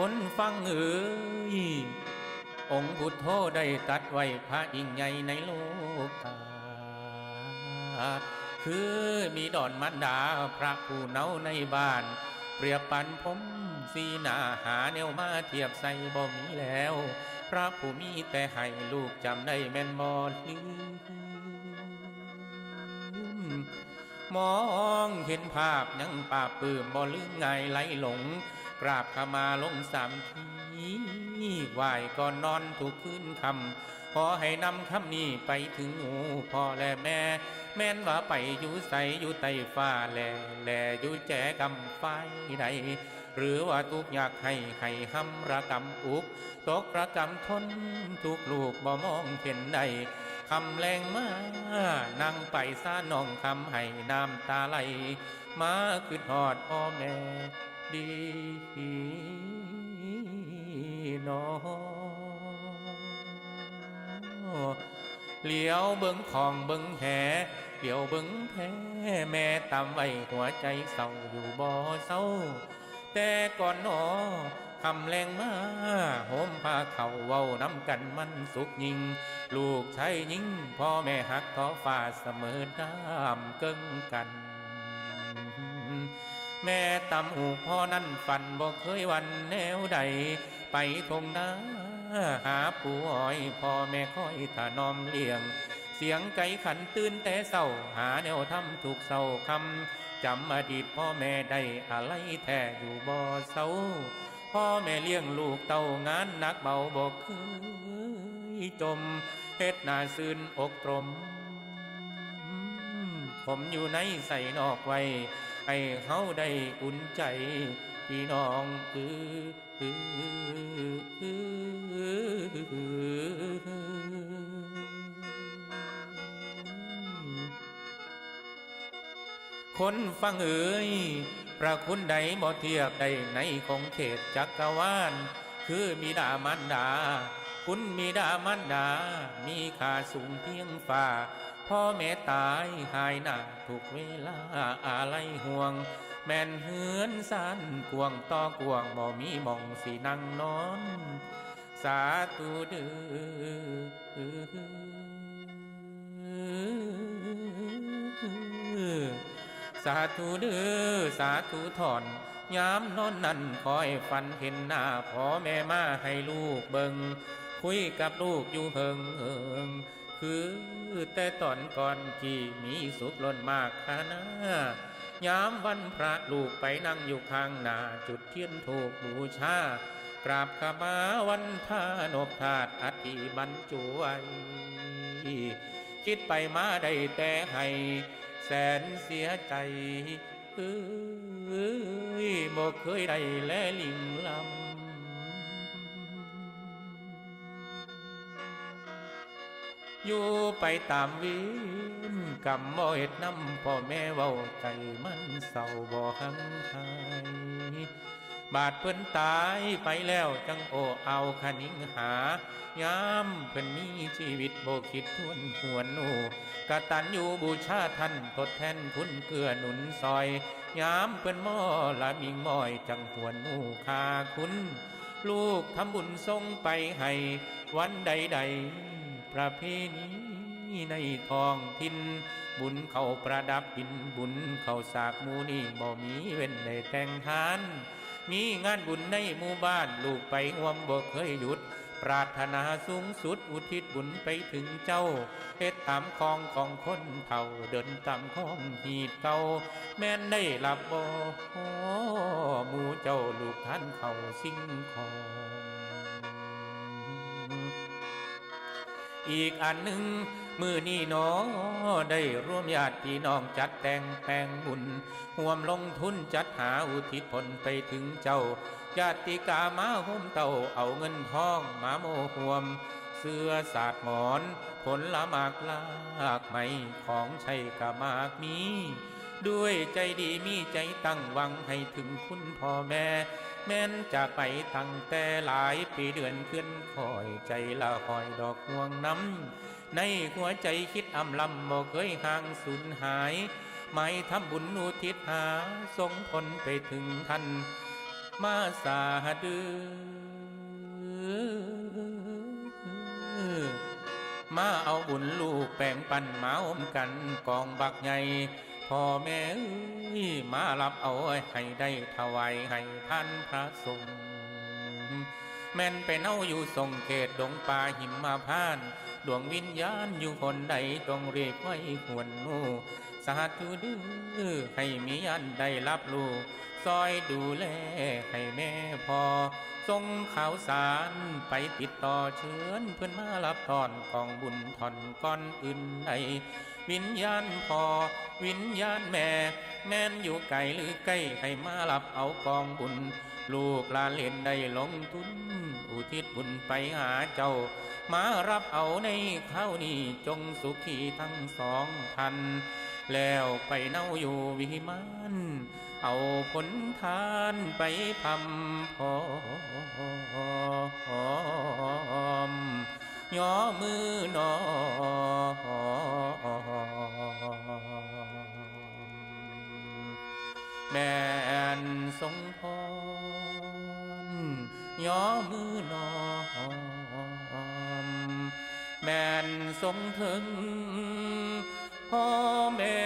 คนฟังเอ๋ยองค์พุทโธได้ตัดไว้พระยิ่งใหญ่ในโลกาคือมีดอนมันดาพระผู้เนาในบ้าน เปรียบปันผมสีหนาหาแนวมาเทียบใส่บ่มีแล้ว พระผู้มีแต่ให้ลูกจำได้แม่นบ่ลืม มองเห็นภาพยังปราบปลื้มบ่ลืมไงไหลหลง กราบขมาลงสามทีไหวก่อนนอนทุกคืนคำขอให้นำคำนี้ไปถึงหูพ่อและแม่ แม่นว่าไปอยู่ใสอยู่ใต้ฟ้าแลแลอยู่แจกำไฟใดหรือว่าทุกอยากให้ให้หำระกำอุก ตกระกำทนทุกลูกบ่มองเห็นใด คำแรงมานั่งไปซาน้องคำให้น้ำตาไหล มาคือหอดพ่อแม่ดีนอเหลียวเบิ้งของเบิ้งแหเหลียวเบิ้งแพ้แม่ตามไว้หัวใจเศร้าอยู่บ่อเศร้า แต่ก่อนหนอ คำแรงมาโหมพาเขาเว้าน้ำกันมันสุขยิ่งลูกชายยิงพ่อแม่หักท้อฟ้าเสมอน้ำเกิงกัน แม่ตำหูพ่อนั้นฝันบอกเคยวันแนวใด ไปทงนาหาปูอ้อยพ่อแม่คอยถานอมเลี้ยง เสียงไก่ขันตื่นแต่เศร้าหาแนวทำถูกเศร้าคำจำอดีตพ่อแม่ได้อะไรแท้อยู่บ่เศร้า พ่อแม่เลี้ยงลูกเต้างานหนักเบาบอกเคยจมเฮ็ดหน้าซื่นอกตรม ผมอยู่ในใส่นอกไว้ ให้เขาได้อุ่นใจ พี่น้องคือคนฟังเอ๋ย พระคุณใดบ่เทียบใดในของเขตจักรวาล คือมีดามันดา คุณมีดามันดา มีค่าสูงเพียงฟ้าพ่อแม่ตายหายหน้าทุกเวลาอะไรห่วง แม่นเหือนสั้นกวงต่อกวงบ่มีมองสีนั่งนอน สาธุเดือ สาธุเดือสาธุถอนยามนอนนั่นคอยฝันเห็นหน้าพ่อแม่มาให้ลูกเบิงคุยกับลูกอยู่เฮิงเฮิงคือแต่ตอนก่อนที่มีสุขล้นมากขนายามวันพระลูกไปนั่งอยู่ข้างหน้าจุดเทียนถูกบูชากราบขมาวันพานบธาตุอธิบรรจุไว้คิดไปมาได้แต่ให้ แสนเสียใจเอ้ยบ่เคยได้แลลิงลำอยู่ไปตามวินกำบ่เอ็ดน้ำพ่อแม่เว้าใจมันเศร้าบ่หังหาย บาดเพิ่นตายไปแล้วจังโอเอาคณิงหายามเพิ่นมีชีวิตโบคิดทวนหวนหนูกะตันอยู่บูชาท่านทดแทนคุณเกื้อหนุนซอยยามเพิ่นมอละมิงม้อยจังหวนหนูคาคุณ ลูกทำบุญทรงไปให้วันใดๆประเพณีในทองถิ่นบุญเขาประดับดินบุญเขาสากมูนี่บ่มีเว้นในแต่งทาน มีงานบุญในหมู่บ้านลูกไปห่วมบ่เคยหยุด ปรารถนาสูงสุดอุทิศบุญไปถึงเจ้าเฮ็ดตามคองของคนเผ่าเดินตามคองหีดเก่าแม่นได้หลับบ่หมู่เจ้าลูกท่านเขาสิ่งของ อีกอันหนึ่งมือนี่หนอได้ร่วมญาติพี่น้องจัดแต่งแปลงบุญห่วมลงทุนจัดหาอุทิศผลไปถึงเจ้า ญาติกามาห่มเต่าเอาเงินทองมาโมห่วม เสื้อสาดหมอน ผลละหมากลากไม้ของใช้กะมากมี ด้วยใจดีมีใจตั้งหวังให้ถึงคุณพ่อแม่ แม่นจากไปตั้งแต่หลายปีเดือนขึ้นคอยใจละคอยดอกห่วงน้ำในหัวใจคิดอำลำบ่เคยห่างสูญหายไม่ทำบุญอุทิศหาสงผลไปถึงท่านมาสาดือมาเอาบุญลูกแป่งปันมาอมกันกองบักใหญ่ พ่อแม่เอ้ยมารับเอาให้ได้ถวายให้ท่านพระสงฆ์แม่นไปเน่าอยู่ทรงเกตดงป่าหิมมาพานต์ดวงวิญญาณอยู่คนใดต้องเรียกไว้หวนนูสาธุดื้อให้มียันได้รับรู้ซอยดูแลให้แม่พอส่งข่าวสารไปติดต่อเชิญเพื่อนมารับทอนกองบุญทอนก้อนอื่นใด วิญญาณพ่อวิญญาณแม่ แม่นอยู่ไกลหรือใกล้ให้มารับเอากองบุญ ลูกลานเล่นได้ลงทุน อุทิศบุญไปหาเจ้า มารับเอาในข้าวนี้จงสุขีทั้งสองทัน แล้วไปเน่าอยู่วิมานเอาผลทานไปพำพอมย่อมือนอ แม่นทรงพรย่อมือนอม แม่นทรงถึงพ่อแม่เอื่